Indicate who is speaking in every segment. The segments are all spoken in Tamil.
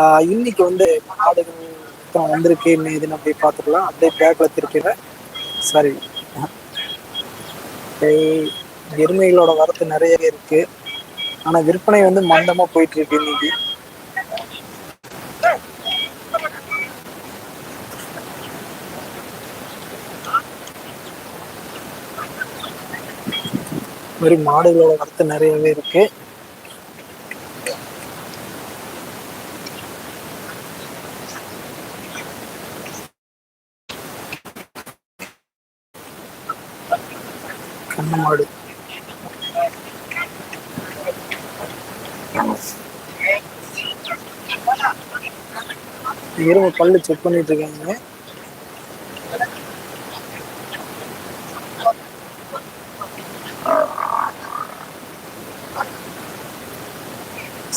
Speaker 1: ஆஹ் இன்னைக்கு வந்து மாடுகள் மொத்தம் வந்திருக்கு. என்ன இதுன்னு அப்படியே பார்த்துக்கலாம். அப்படியே பேக்ல திருப்பிடுறேன். சாரி எருமைகளோட வரத்து நிறைய இருக்கு. ஆனா விற்பனை வந்து மந்தமா போயிட்டு இருக்கு இன்னைக்கு. மாதிரி மாடுகளோட வரத்து நிறையவே இருக்கு கண்ணு மாடு இரும்பு பல்லு செக் பண்ணிட்டு இருக்காங்க.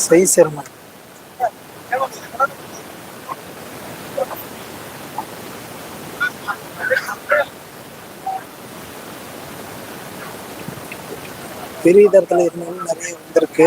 Speaker 1: சை எருமை பெரிய தரத்துல இருந்தாலும் நிறைய வந்திருக்கு.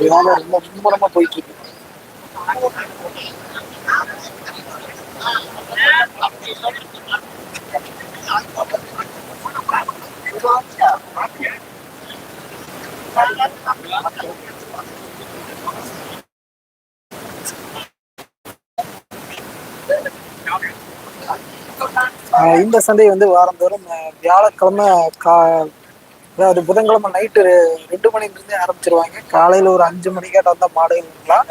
Speaker 1: வியாபாரம் ரொம்ப மும்முரமா போயிட்டு இருக்கு ஆஹ் இந்த சந்தை வந்து வாரந்தோறும் வியாழக்கிழமை கா அதாவது புதன்கிழமை நைட்டு ரெண்டு மணிலிருந்தே ஆரம்பிச்சிருவாங்க. காலையில ஒரு அஞ்சு மணிக்காட்ட வந்தால் மாடுகள்லாம்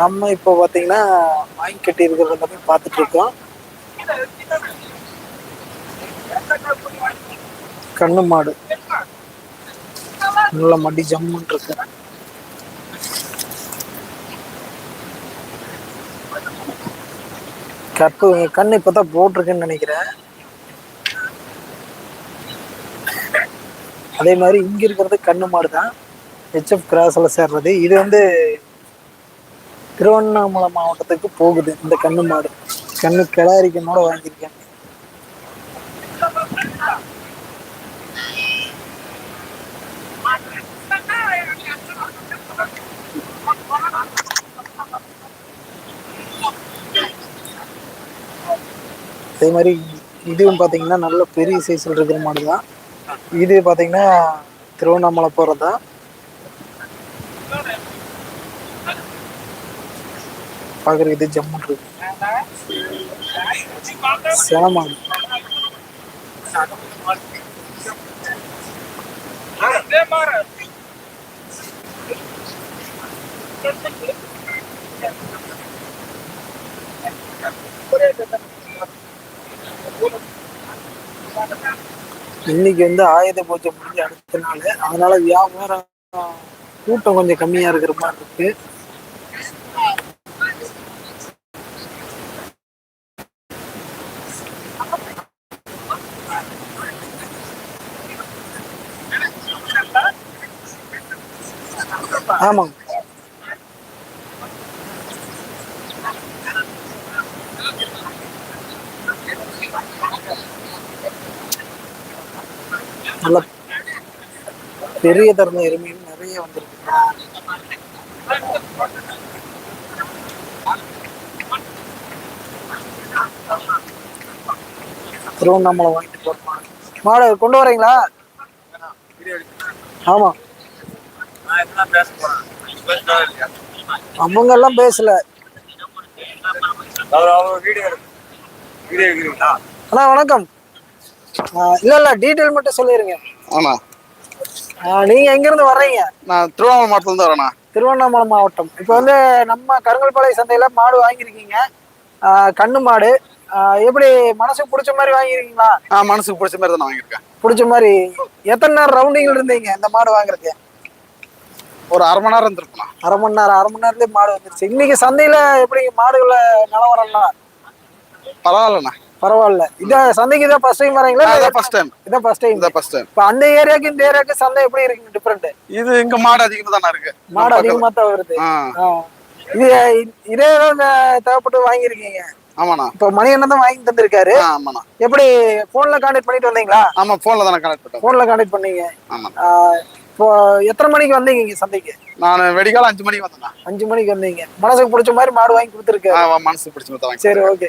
Speaker 1: நம்ம இப்போ பார்த்தீங்கன்னா வாங்கி கட்டி இருக்கிறத போய் பார்த்துட்டு இருக்கோம். கண்ணு மாடு. நல்ல மடி ஜம்முன்னு இருக்கு. கற்பு கண்ணு இப்பதான் போட்டிருக்குன்னு நினைக்கிறேன். அதே மாதிரி இங்க இருக்கிறது கண்ணு மாடு தான். ஹெச்எஃப் கிராஸ்ல சேர்றது. இது வந்து திருவண்ணாமலை மாவட்டத்துக்கு போகுது இந்த கண்ணு மாடு. கண்ணு கிளாரிக்கனோட வாங்கியிருக்கேன். அதே மாதிரி இதுவும் பார்த்தீங்கன்னா நல்ல பெரிய சைஸில் இருக்கிற மாடு தான். இது பார்த்தீங்கன்னா திருவண்ணாமலை போகிறது தான் பார்க்குறதுக்கு இது ஜம்முன் இருக்கு. சேலமாடு இன்னைக்கு வந்து ஆயுத பூஜை முடிஞ்சு அடுத்த நாள் அதனால வியாபாரம் கூட்டம் கொஞ்சம் கம்மியா இருக்கிற மாதிரி இருக்கு. ஆமாங்க. நல்ல பெரிய தரன எருமையும் நிறைய வந்திருக்கு. திருவண்ணாமலை வாங்கிட்டு போறோம் மாடு. கொண்டு வரீங்களா? ஆமா. அவங்க எல்லாம் பேசல. அண்ணா வணக்கம். இல்ல இல்ல டீட்டெயில் மட்டும் சொல்லிருங்க.
Speaker 2: ஆண்ணா
Speaker 1: ஆ, நீங்க எங்க இருந்து வர்றீங்க?
Speaker 2: நான் திருவண்ணாமலை மாவட்டத்துல இருந்து வரேண்ணா.
Speaker 1: திருவண்ணாமலை மாவட்டம். இப்போ வந்து நம்ம கருங்கல்பாளைய சந்தையில மாடு வாங்கியிருக்கீங்க. கண்ணு மாடு. எப்படி மனசுக்கு பிடிச்ச மாதிரி வாங்கிருக்கீங்களா
Speaker 2: ஆ மனசுக்கு பிடிச்ச மாதிரி தான் வாங்கியிருக்கேன்.
Speaker 1: பிடிச்ச மாதிரி. எத்தனை நேரம் ரவுண்டிங் இருந்தீங்க இந்த மாடு வாங்குறதுக்கு?
Speaker 2: ஒரு அரை மணி நேரம் இருந்திருக்குண்ணா
Speaker 1: அரை மணி நேரம் அரை மணி நேரத்துலயே மாடு வந்துருச்சு. இன்னைக்கு சந்தையில எப்படி மாடுகளை நிலவரம்லாம்
Speaker 2: பரவாயில்லண்ணா.
Speaker 1: பரவாயில்ல. இத சந்தைக்கு இதான் ஃபர்ஸ்ட் டைம் வரீங்களா?
Speaker 2: அதான் ஃபர்ஸ்ட் டைம்
Speaker 1: இதான் ஃபர்ஸ்ட் டைம்
Speaker 2: இதான் ஃபர்ஸ்ட் டைம்
Speaker 1: இப்ப அந்த ஏரியாக்கு இந்த ஏரியாக்கு சந்தை எப்படி இருக்கு? டிஃபரெண்ட்
Speaker 2: இது இங்க மாடு அதிகமா தானே இருக்கு.
Speaker 1: மாடு அதிகமா தான் வருது. இது இதே தேவைப்பட்டு வாங்கியிருக்கீங்க.
Speaker 2: ஆமாண்ணா.
Speaker 1: இப்போ மணி என்ன தான் வாங்கி தந்திருக்காரு.
Speaker 2: ஆமாண்ணா.
Speaker 1: எப்படி போன்ல கான்டாக்ட் பண்ணிட்டு வந்தீங்களா?
Speaker 2: ஆமா போன்ல தானே கனெக்ட் பண்ணிட்டோம்
Speaker 1: போன்ல கான்டாக்ட் பண்ணீங்க.
Speaker 2: ஆமா
Speaker 1: இப்போ எத்தனை மணிக்கு வந்தீங்க இங்க சந்தைக்கு?
Speaker 2: நான் வெடிகாலம் அஞ்சு மணிக்கு வந்தேண்ணா.
Speaker 1: அஞ்சு மணிக்கு வந்தீங்க. மனசுக்கு பிடிச்ச மாதிரி மாடு வாங்கி கொடுத்துருக்காரு.
Speaker 2: ஆ, மனசு பிடிச்ச மாதிரி
Speaker 1: சரி ஓகே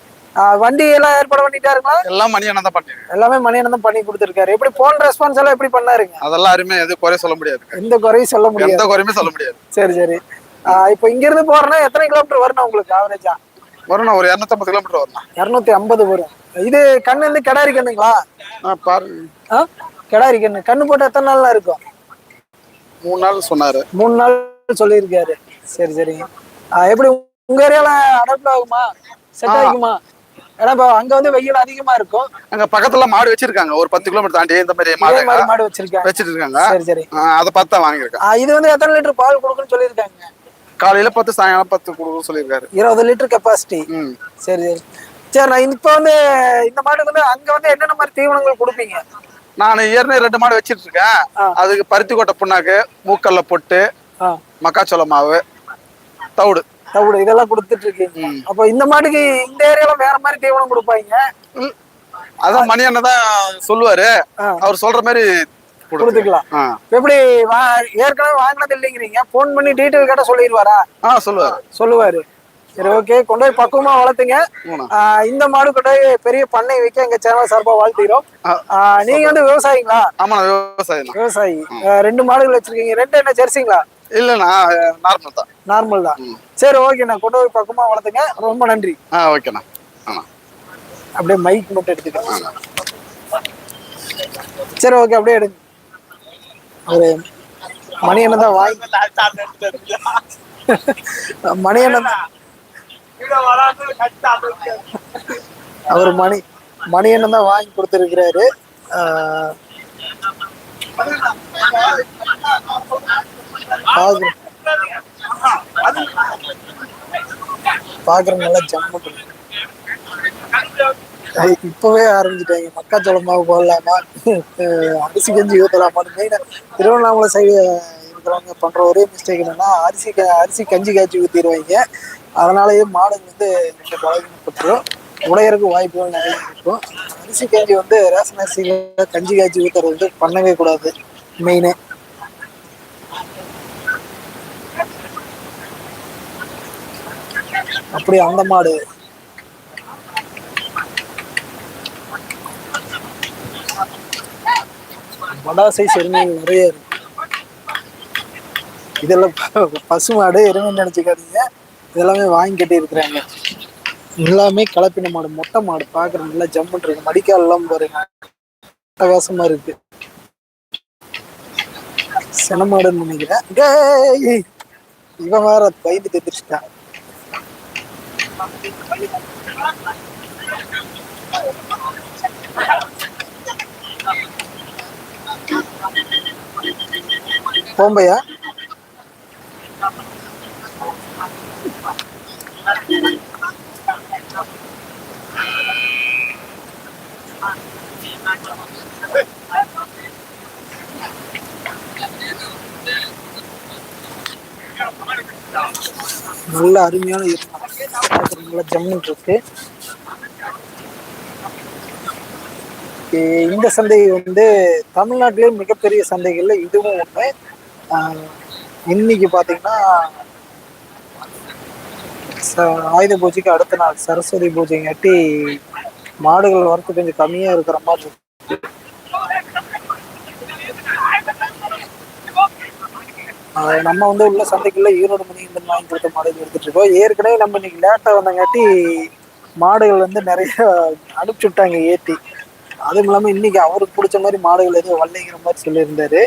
Speaker 1: வண்டி எல்லாம் ஏற்பாடு பண்ணிட்டாருங்களா
Speaker 2: எல்லாம் மணி என்ன தான் பண்ணிருக்கேன்
Speaker 1: எல்லாமே மணி என்ன தான் பண்ணி கொடுத்துருக்காரு. எப்படி போன் ரெஸ்பான்ஸ் எல்லாம் எப்படி பண்ணாருங்க?
Speaker 2: அதெல்லாம் அருமையா எதுவும் குறை சொல்ல முடியாது.
Speaker 1: எந்த குறையும் சொல்ல முடியாது.
Speaker 2: எந்த குறையுமே சொல்ல முடியாது.
Speaker 1: சரி சரி. இப்போ இங்க இருந்து போறேன்னா எத்தனை கிலோமீட்டர் வரணும் உங்களுக்கு ஆவரேஜா
Speaker 2: வரும்ண்ணா ஒரு இரநூத்தம்பது கிலோமீட்டர் வரும்ண்ணா
Speaker 1: இரநூத்தி ஐம்பது வரும். இது கண்ணு வந்து கிடாரி கண்ணுங்களா?
Speaker 2: ஆ பாரு.
Speaker 1: ஆ கிடாரி கண்ணு. கண்ணு போட்டு எத்தனை நாள்லாம் இருக்கும்?
Speaker 2: மூணு நாள் சொன்னாரு.
Speaker 1: மூணு நாள் சொல்லியிருக்காரு. சரி சரிங்க எப்படி உங்க ஏரியால அடாப்ட் ஆகுமா? செட். ஆகுமா ஏன்னா இப்போ அங்க வந்து வெயில் அதிகமா இருக்கும்.
Speaker 2: அங்க பக்கத்துல மாடு வச்சிருக்காங்க. ஒரு பத்து கிலோமீட்டர் தாண்டி இந்த மாதிரி மாடு
Speaker 1: மாடு வச்சிருக்காங்க.
Speaker 2: வச்சிட்டு இருக்காங்க
Speaker 1: சரி. சரி
Speaker 2: அதை பார்த்து தான் வாங்கியிருக்கேன்
Speaker 1: இது வந்து எத்தனை லிட்டர் பால் கொடுக்குன்னு சொல்லியிருக்காங்க.
Speaker 2: காலையில பத்து சாயங்காலம் பத்து கொடுக்க சொல்லியிருக்காரு.
Speaker 1: இருபது லிட்டர் கெப்பாசிட்டி
Speaker 2: ம்.
Speaker 1: சரி சரி. சரி நான் இப்போ வந்து இந்த மாட்டுக்கு வந்து அங்க வந்து என்னென்ன மாதிரி தீவனங்கள் கொடுப்பீங்க?
Speaker 2: நான் ஏற்கனவே ரெண்டு மாடு வச்சிட்டு இருக்கேன். அதுக்கு பருத்தி கொட்டை புண்ணாக்கு மூக்கல்ல பொட்டு மக்காச்சோள மாவு தவிடு.
Speaker 1: தவிடு இதெல்லாம் கொடுத்துட்டு இருக்கீங்க.
Speaker 2: ம்.
Speaker 1: அப்போ இந்த மாட்டுக்கு இந்த ஏரியால வேற மாதிரி தீவனம் கொடுப்பாங்க.
Speaker 2: அதான் மணி அண்ணன் தான் சொல்லுவாரு. அவர் சொல்ற மாதிரி கொடுத்து
Speaker 1: கொடுத்துக்கலாம். எப்படி ஏற்கனவே வாங்கினது இல்லைங்கிறீங்க. ஃபோன் பண்ணி டீட்டெயில் கேட்டால் சொல்லிடுவாரா?
Speaker 2: ஆ சொல்லுவாரு.
Speaker 1: சொல்லுவாரு. சரி ஓகே கொண்டு போய் பக்குவமா வளர்த்துங்க. இந்த மாடு கொண்டு போய் பெரிய பண்ணை வைக்க எங்க சேனல் சார்பா வாழ்த்துகிறோம். நீங்க வந்து விவசாயிங்களா?
Speaker 2: தான்.
Speaker 1: விவசாயி. ஆஹ் ரெண்டு மாடுகள் வச்சிருக்கீங்க. ரெண்டு என்ன ஜெர்சிங்களா?
Speaker 2: இல்லைண்ணா நார்மல் தான்.
Speaker 1: நார்மல் தான். சரி ஓகே நான் கொண்டு போய் பக்குவமா வளர்த்துங்க. ரொம்ப நன்றி.
Speaker 2: ஆ ஓகேண்ணா
Speaker 1: அப்படியே மைக் மட்டும் எடுத்துக்கிறேன் சரி ஓகே அப்படியே எடுங்க. ஒரு மணி என்ன தான் வாங்கி மணி என்ன அவர் மணி மணி என்ன தான் வாங்கி கொடுத்துருக்கிறாரு. ஆஹ் பாக்குறேன் நல்லா ஜம்மு இப்பவே ஆரம்பிச்சிட்டாங்க. மக்காச்சோள போடலாமா? அரிசி கஞ்சி ஊத்தலாமான்னு மெயினாக திருவண்ணாமலை சைடு இருக்கிறவங்க பண்ற ஒரே மிஸ்டேக் என்னன்னா அரிசி க அரிசி கஞ்சி காய்ச்சி ஊத்திடுவாங்க. அதனாலயே மாடுங்க வந்து ரெண்டு பழகினப்பட்டுரும் உடையறதுக்கு வாய்ப்புகள் நிறைய இருக்கும் அரிசி கஞ்சி வந்து ரேஷன் அரிசியில் கஞ்சி காய்ச்சி ஊற்றுறது வந்து பண்ணவே கூடாது. மெயினு அப்படி அந்த மாடு. வடாசை செருமைகள் நிறைய இருக்கு. இதெல்லாம் ப- பசு மாடு எருமைன்னு நினைச்சுக்காதீங்க. இதெல்லாமே வாங்கி கட்டி இருக்கிறாங்க எல்லாமே கலப்பின மாடு மொட்டை மாடு பாக்குற நல்லா ஜம்முன்னு இருக்கு. மடிக்கால் எல்லாம் பாருங்க. அட்டகாசமா இருக்கு. சினமாடுன்னு நினைக்கிறேன். இவன் வேற பயந்து தெரிஞ்சுட்டான் போம்பையா நல்ல அருமையான ஈரம். ஜம்முன் இருக்கு. இந்த சந்தை வந்து தமிழ்நாட்டிலே மிகப்பெரிய சந்தைகள்ல இதுவும் ஒண்ணு. ஆஹ் இன்னைக்கு பாத்தீங்கன்னா ச- ஆயுத பூஜைக்கு அடுத்த நாள் சரஸ்வதி பூஜைங்காட்டி மாடுகள் வரத்து கொஞ்சம் கம்மியா இருக்கிற மாதிரி இருக்கு. நம்ம வந்து உள்ள சந்தைக்குள்ள ஈரோடு மணி இந்த வாங்கி கொடுத்த மாடுகள் எடுத்துட்டு இருக்கோம். ஏற்கனவே நம்ம இன்னைக்கு லேட்டா வந்தங்காட்டி மாடுகள் வந்து நிறைய அனுப்பிச்சு விட்டாங்க ஏத்தி. அதுவும் இல்லாம இன்னைக்கு அவருக்கு பிடிச்ச மாதிரி மாடுகள் எதுவும் வல்லைங்கிற மாதிரி சொல்லியிருந்தாரு.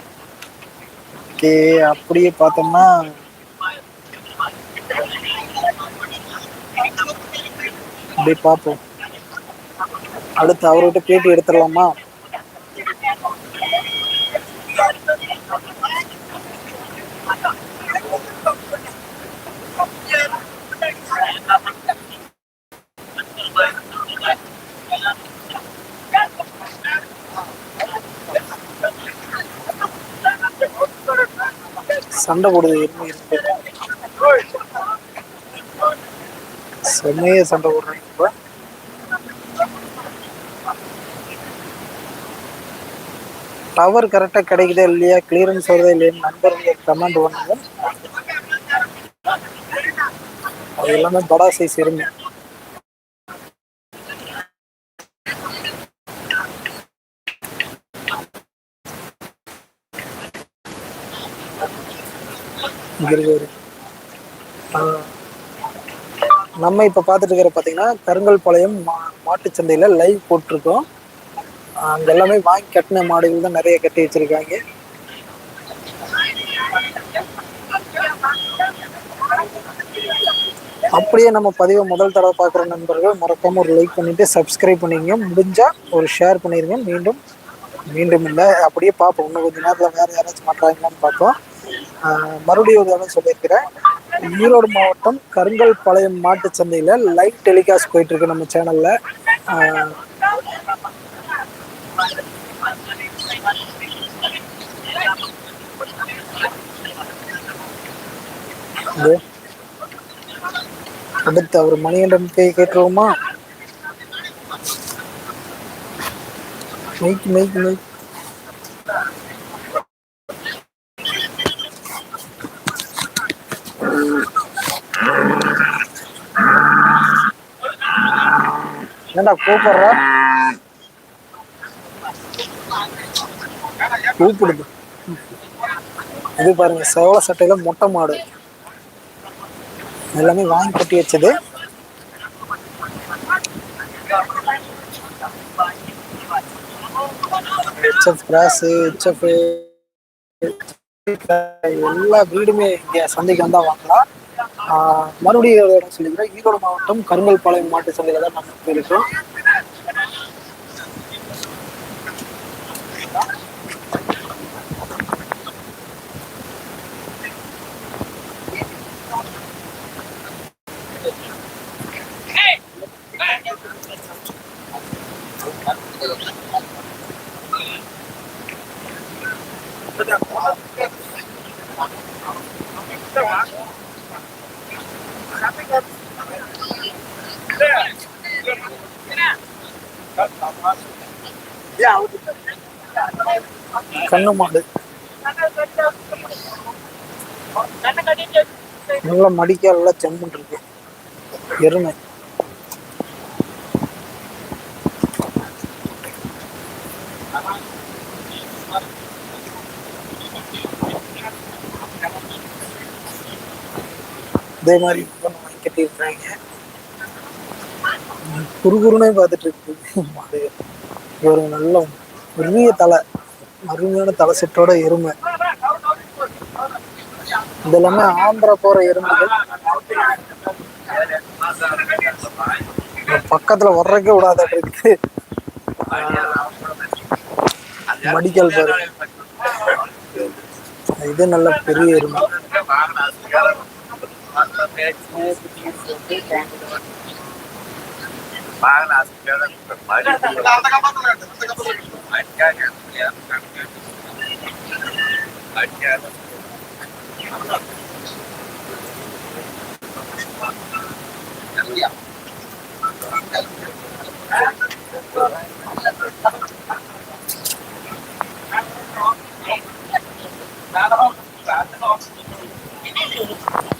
Speaker 1: ஓகே அப்படியே பார்த்தோம்னா அப்படியே பார்ப்போம். அடுத்து அவர்கிட்ட பேட்டி எடுத்துடலாமா? சண்டை போடுது. எருமை இருக்கு சண்டை போடுறாங்க டவர் கரெக்டாக கிடைக்குதா இல்லையா? கிளியரன்ஸ் வருதா இல்லையான்னு நண்பர்கள் கமெண்ட் பண்ணுங்க. அது எல்லாமே படா சைஸ் இருந்தேன் இங்க நம்ம இப்போ பார்த்துட்டு இருக்கிற பார்த்தீங்கன்னா கருங்கல்பாளையம் மா மாட்டுச்சந்தையில் லைவ் போட்டிருக்கோம். அங்கே அங்க எல்லாமே வாங்கி கட்டின மாடுகள் தான் நிறைய கட்டி வச்சிருக்காங்க. அப்படியே நம்ம பதிவை முதல் தடவை பார்க்குற நண்பர்கள் மறக்காம ஒரு லைக் பண்ணிட்டு சப்ஸ்கிரைப் பண்ணிருங்க. முடிஞ்சா ஒரு ஷேர் பண்ணிருங்க. மீண்டும் மீண்டும் இல்லை அப்படியே பார்ப்போம். இன்னும் கொஞ்ச நேரத்தில் வேறு யாராச்சும் மாட்டாங்களான்னு பார்ப்போம். மறுபடியும் ஒரு தடவை சொல்லியிருக்கிறேன். ஈரோடு மாவட்டம் கருங்கல்பாளையம் மாட்டு சந்தையில் லைவ் டெலிகாஸ்ட் போயிட்டு இருக்கு நம்ம சேனல்ல அடுத்து அவர் மணிகண்டன் கை கேட்டுருவோமா? மெய்க்கு மெய்க்கு மெய்க்கு என்னடா கூப்பிடுற? கூப்பிடுது இது பாருங்க சோள சட்டையில மொட்டை மாடு. எல்லாமே வாங்கி கட்டி வச்சது. ஹெச்எஃப் கிராஸ் ஹெச்எஃப் எல்லா வீடுமே இங்கே சந்தைக்கு வந்தால் வாங்கலாம். மறுபடியும் ஒரு இடம் சொல்லிக்கிறேன். ஈரோடு மாவட்டம் கருங்கல்பாளையம் மாட்டு சந்தையில் தான் நம்ம போயிருக்கோம் கண்ணு மாடு. நல்ல மடிக்கால எல்லாம் செம்மன் இருக்கு. எருமை. அதே மாதிரி கட்டியிருக்கிறாங்க குறுகுறுனே பார்த்துட்டு இருக்கு. மாடு ஒரு நல்ல பெரிய தலை அருமையான தலை செட்டோட எருமை. இது எல்லாமே ஆந்திரா போற எருமைகள். பக்கத்துல வர்றதுக்கே விடாத இருக்கு. மடிக்கல் பாரு. இது நல்ல பெரிய எருமை.
Speaker 2: அதுக்கு அந்த அளவுக்கு இதோட பெருசா இருக்கு.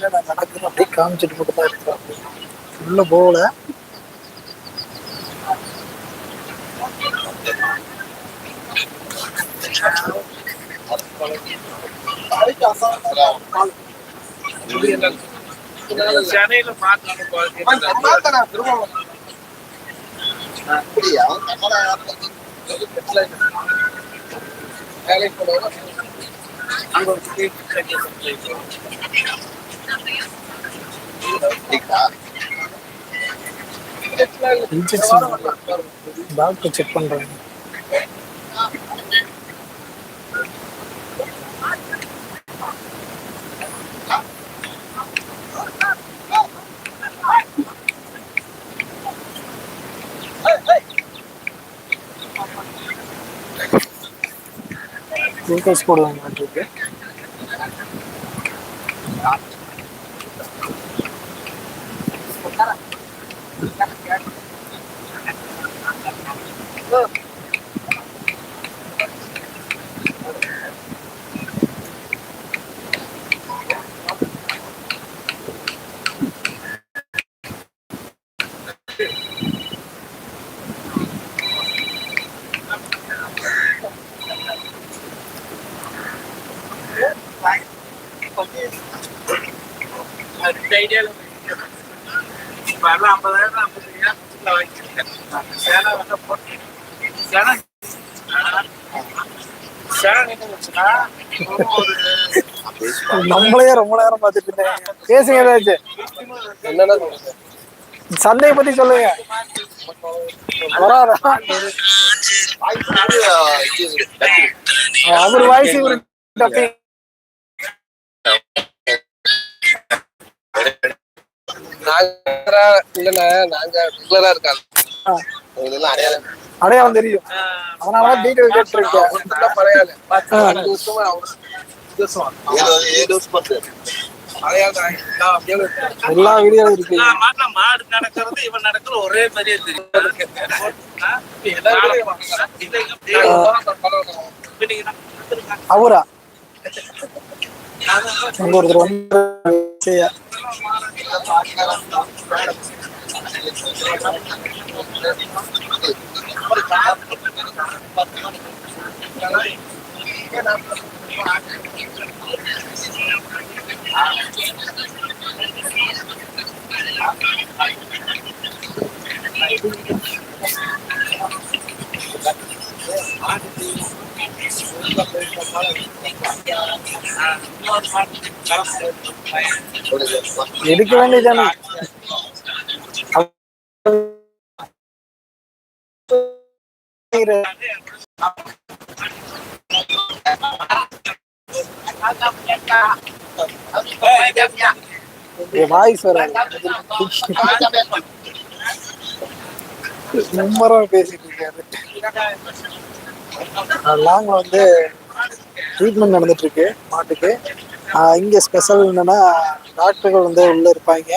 Speaker 1: எல்லாம் என்னென்ன நடக்குது அப்படியே காமிச்சிட்டு மட்டும் தான் இருக்கிறாங்க உள்ள போகல.
Speaker 3: சென்னையில அங்க ஒரு
Speaker 1: ఇంజక్షన్ డాక్టర్ చెప్పండి గ్లూకోజ్ కూడా
Speaker 3: ఉందంటే ஐடியால இப்ப எல்லாம் ஐம்பதாயிரம் சேலை வந்து போட்டு சேலை
Speaker 1: நம்மளையே ரொம்ப நேரம் பார்த்துட்டு இருந்தேன். பேசுங்க ஏதாச்சும். சந்தையை பத்தி சொல்லுங்க. வராதா? அவர் வாய்ஸ் இவரு
Speaker 4: அடையாளம்
Speaker 1: தெரியும். அதனாலதான் டீட்டெயில் கேட்டிருக்கேன். எல்லா வீடியோ இருக்கு.
Speaker 3: மாடு நடக்கிறது இவன் நடக்கிறது ஒரே மாதிரியே தெரியும்
Speaker 4: வீடியோவும்.
Speaker 1: அவரா? அங்க ஒருத்தர் வந்து செய்ய. எடுக்க வேண்டியதானே? வாய்ஸ் மும்மரா பேசிட்டு இருக்காரு. லாங்ல வந்து ட்ரீட்மெண்ட் நடந்துட்டுருக்கு மாட்டுக்கு இங்கே ஸ்பெஷல் என்னன்னா டாக்டர்கள் வந்து உள்ள இருப்பாங்க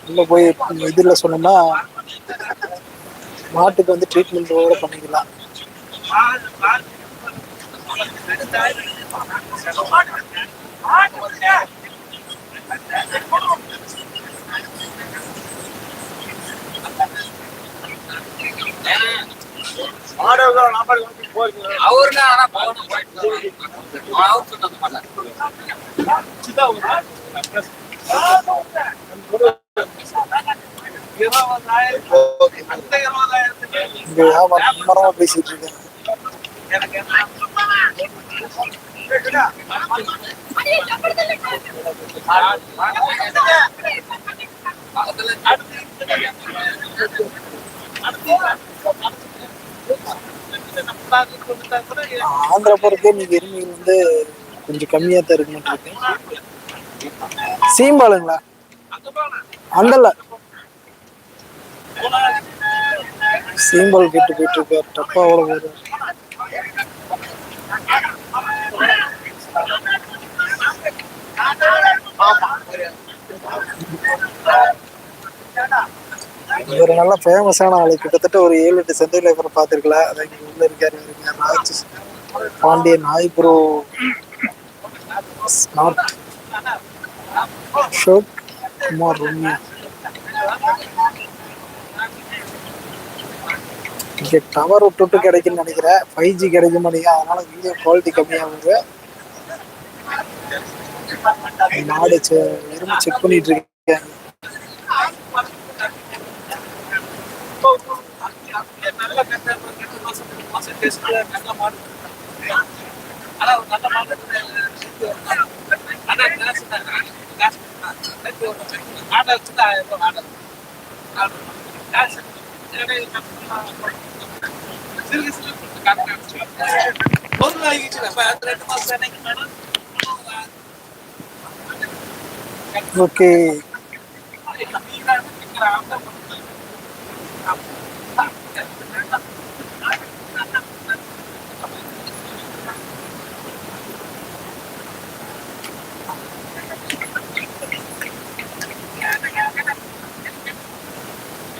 Speaker 1: உள்ளே உள்ள போய் இதுல சொன்னோம்னா மாட்டுக்கு வந்து ட்ரீட்மெண்ட்டோட பண்ணிக்கலாம் Yeah. வியாபாரம் மும்மரமா பேசிட்டு இருக்கேன்
Speaker 3: எனக்கு என்ன
Speaker 1: ஆந்திர போறதுக்கே நீங்க எருமைகள் வந்து கொஞ்சம் கம்மியா தான் இருக்குன்னு இருக்கு சீம்பாலுங்களா? அந்தல்ல. சீம்பால் கேட்டு போயிட்டு இருக்காரு டப்பா அவ்வளவு ஆமா இவர் நல்லா ஃபேமஸான ஆளு. கிட்டத்தட்ட ஒரு ஏழு எட்டு சந்தையில் இவரை பார்த்துருக்கலாம் அதான் உள்ள இருக்காரு இவருங்க ராஜ் பாண்டியன் நாய் ப்ரோ ஸ்மார்ட் ஷோக் குமார் ரம்யா இங்க டவர் விட்டுட்டு கிடைக்குன்னு நினைக்கிறேன். ஃபைவ் ஜி கிடைக்க மாட்டேங்க அதனால வீடியோ குவாலிட்டி கம்மியாகுது. நாடு செ- செக் பண்ணிட்டு இருக்கேன்
Speaker 3: நல்ல கட்ட ரெண்டு மாசம் மூணு மாசம் டெஸ்ட்ல நல்ல மாடு ஆனா ஒரு நல்ல மாடு ஆனா காசு தான். காசு தான். நேத்து ஒரு ஆடை வச்சுட்டு ஆயிரம் ரூபாய் ஆடை. ஆடை. காசு. ஏன்னா இது நம்ம சிறுக சிறுக கொடுத்து காட்டு காமிச்சு. பொருள் வாங்கிச்சு அப்ப அது ரெண்டு மாசம் என்னைக்கு மேடம்
Speaker 1: ஓகே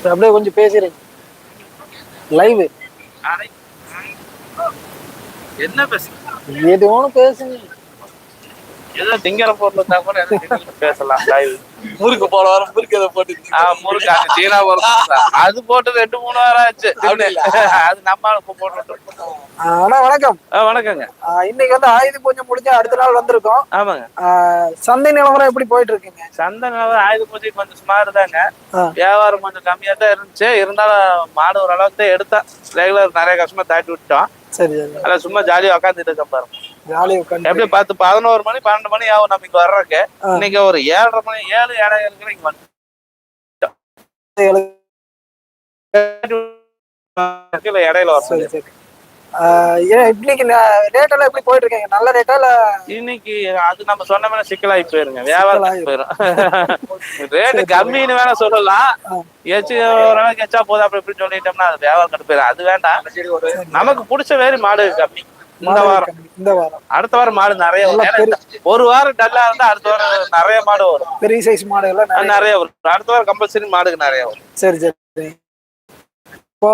Speaker 1: அப்படியே கொஞ்சம் பேசுறேன் லைவ்
Speaker 3: என்ன பேச?
Speaker 1: எது ஒன்று பேசுங்க.
Speaker 3: ஏதோ திங்கிற பொருள் பேசலாம் live.
Speaker 2: முறுக்கு போன வாரம் முறுக்கு அதை போட்டு
Speaker 3: முறுக்கு அங்க சீனா பொருள் அது போட்டு ரெண்டு மூணு வாரம் ஆச்சு. அது நம்ம போட்டு
Speaker 1: அண்ணா வணக்கம்.
Speaker 3: வணக்கங்க.
Speaker 1: இன்னைக்கு வந்து ஆயுத பூஜை முடிஞ்சு அடுத்த நாள் வந்திருக்கோம்.
Speaker 3: ஆமாங்க.
Speaker 1: சந்தை நிலவரம் எப்படி போயிட்டு இருக்குங்க
Speaker 3: சந்தை நிலவரம் ஆயுத பூஜை கொஞ்சம் சுமார் தாங்க. வியாபாரம் கொஞ்சம் கம்மியா தான் இருந்துச்சு. இருந்தாலும் மாடு ஓரளவுக்கு தான் எடுத்தேன் ரெகுலர் நிறைய கஷ்டமா தாட்டி விட்டோம்
Speaker 1: சரி சரி.
Speaker 3: அதான் சும்மா ஜாலியா உட்காந்துட்டு இருக்கேன் பாருங்க.
Speaker 1: ஜாலியாக உட்காந்து
Speaker 3: எப்படி பத்து பதினோரு மணி பன்னெண்டு மணி ஆகும் நம்ம இங்க வர்றதுக்கு. இன்னைக்கு ஒரு ஏழரை மணி ஏழு ஏழை இங்க இடையில வர
Speaker 1: இன்னைக்கு ரேட் எல்லாம் எப்படி போயிட்டு இருக்கீங்க? நல்ல ரேட்டா இல்ல?
Speaker 3: இன்னைக்கு அது நம்ம சொன்ன மாதிரி சிக்கலாகி போயிருங்க. வியாபாரம் போயிரும். ரேட்டு கம்மின்னு வேணா சொல்லலாம்.
Speaker 1: ஆ.
Speaker 3: ஏச்சும் ஓரளவுக்கு எச்சா போதும் அப்படி இப்படி சொல்லிட்டோம்னா அது வியாபாரம் கட்டு போயிடும் அது வேண்டாம். நமக்கு பிடிச்ச வேறு மாடு கம்மி. இந்த வாரம்.
Speaker 1: இந்த வாரம்.
Speaker 3: அடுத்த வாரம் மாடு நிறைய ஒரு வாரம் டல்லா இருந்தா அடுத்த வாரம் நிறைய மாடு வரும்.
Speaker 1: பெரிய சைஸ் மாடு எல்லாம் நிறைய
Speaker 3: வரும். அடுத்த வாரம் கம்பல்சரி மாடுக்கு நிறைய வரும்.
Speaker 1: சரி சரி இப்போ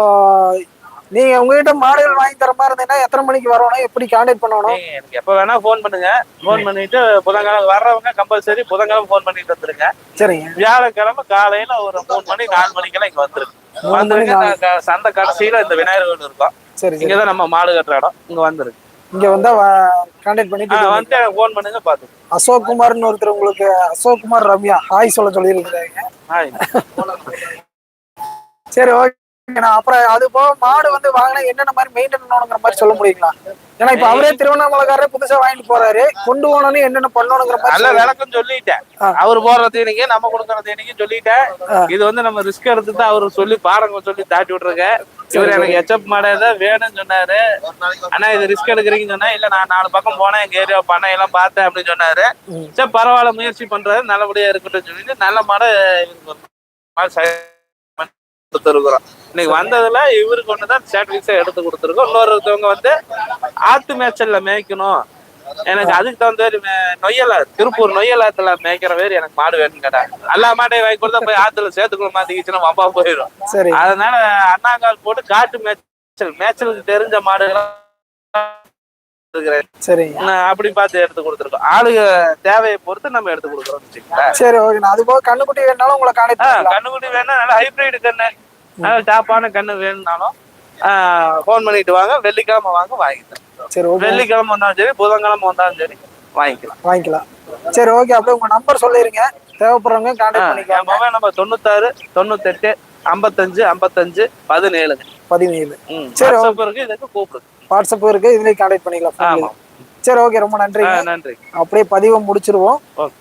Speaker 1: நீங்க உங்ககிட்ட மாடுகள் வாங்கி தர மாதிரி இருந்தீங்கன்னா எத்தனை மணிக்கு வரணும்? எப்படி கான்டாக்ட் பண்ணணும்?
Speaker 3: எனக்கு எப்ப வேணா ஃபோன் பண்ணுங்க. ஃபோன் பண்ணிட்டு புதன்கிழமை வர்றவங்க கம்பல்சரி புதன்கிழமை ஃபோன் பண்ணிட்டு வந்துருங்க.
Speaker 1: சரிங்க.
Speaker 3: வியாழக்கிழமை காலையில ஒரு மூணு மணி நாலு மணிக்கெல்லாம் இங்க வந்துருங்க.
Speaker 1: நாலு
Speaker 3: நான் க- சந்தை கடைசியில இந்த விநாயகர் கோயில் இருக்கும்.
Speaker 1: சரி சரி.
Speaker 3: இங்கதான் நம்ம மாடு கட்டுற இடம். இங்க வந்துருக்கு.
Speaker 1: இங்க வந்தா கான்டாக்ட் பண்ணிட்டு
Speaker 3: வந்து ஃபோன் பண்ணுங்க பாத்து
Speaker 1: அசோக் குமார்னு ஒருத்தர் உங்களுக்கு அசோக் குமார் ரம்யா ஹாய் சொல்ல சொல்லியிருக்கிறாங்க.
Speaker 3: ஹாய்.
Speaker 1: சரி ஓகே. அப்புறம் அது போக மாடு வந்து வாங்கினா என்னென்ன மாதிரி மெயின்டைன் பண்ணணுங்கிற மாதிரி சொல்ல முடியுங்களா? ஏன்னா இப்ப அவரே திருவண்ணாமலைக்காரரே புதுசா வாங்கிட்டு போறாரு. கொண்டு போனோன்னு என்னென்ன பண்ணணுங்கிற மாதிரி
Speaker 3: நல்ல. விளக்கம் சொல்லிட்டேன். அவர் போடுற தீனிக்கு நம்ம கொடுக்குற தீனிக்கு சொல்லிட்டேன். இது வந்து நம்ம ரிஸ்க் எடுத்து தான் அவரு சொல்லி பாருங்க சொல்லி தாட்டி விட்டுருக்க. இவர் எனக்கு எச்எப் மாடே தான் வேணும்னு சொன்னாரு. ஆனா இது ரிஸ்க் எடுக்கிறீங்கன்னு சொன்னா இல்ல நான் நாலு பக்கம் போனேன் எங்க ஏரியா பண்ணை எல்லாம் பார்த்தேன் அப்படின்னு சொன்னாரு. சரி பரவாயில்ல முயற்சி பண்றாரு. நல்லபடியா இருக்கட்டும் சொல்லிட்டு நல்ல மாடை இவருக்கு ஒரு மாடு ச- கொடுத்துருக்குறோம். இன்னைக்கு வந்ததுல இவருக்கு ஒண்ணுதான் சாட்டிஸ்ஃபை எடுத்து கொடுத்துருக்கோம். இன்னொருத்தவங்க வந்து ஆத்து மேய்ச்சல்ல மேய்க்கணும். எனக்கு அதுக்கு தகுந்த மாதிரி நொய்யலா திருப்பூர் நொய்யலாத்துல மேய்க்கிற மாதிரி எனக்கு மாடு வேணும்னு கேட்டாங்க. எல்லா மாட்டையும் வாங்கி கொடுத்தா போய் ஆத்துல சேத்துக்குள்ள மாத்திக்கிச்சுன்னா வம்பா போயிடும்.
Speaker 1: சரி.
Speaker 3: அதனால அண்ணாங்கால் போட்டு காட்டு மேய்ச்சல் மேய்ச்சலுக்கு தெரிஞ்ச மாடுகள் அப்படி பார்த்து எடுத்து கொடுத்துருக்கோம். ஆளுங்க தேவையை பொறுத்து நம்ம எடுத்து கொடுக்குறோம்
Speaker 1: சரி ஓகே நான் அது போக கண்ணுக்குட்டி வேணாலும் உங்களை
Speaker 3: கண்ணுக்குட்டி வேணா நல்ல ஹைபிரிட் கண்ணு. நல்ல டாப்பான கண்ணு வேணும்னாலும் ஃபோன் பண்ணிட்டு வாங்க. வெள்ளிக்கிழமை வாங்க வாங்கிக்கலாம்.
Speaker 1: சரி
Speaker 3: வெள்ளிக்கிழமை வந்தாலும் சரி புதன்கிழமை வந்தாலும் சரி வாங்கிக்கலாம்.
Speaker 1: வாங்கிக்கலாம். சரி ஓகே அப்படியே உங்க நம்பர் சொல்லிருங்க. தேவைப்படுறவங்க கான்டாக்ட் பண்ணிக்கலாம்
Speaker 3: மொபைல் நம்பர் தொண்ணூத்தாறு தொண்ணூத்தெட்டு ஐம்பத்தஞ்சு ஐம்பத்தஞ்சு பதினேழுங்க
Speaker 1: பதினேழு. சரி,
Speaker 3: இருக்கு இதுக்கு கூப்பிடுங்க
Speaker 1: வாட்ஸ்அப் இருக்கு. இதுலயும் கான்டாக்ட் பண்ணிக்கலாம். சரி ஓகே ரொம்ப
Speaker 3: ஆ,
Speaker 1: நன்றிங்க
Speaker 3: நன்றி.
Speaker 1: அப்படியே பதிவை முடிச்சிருவோம்.
Speaker 3: ஓகே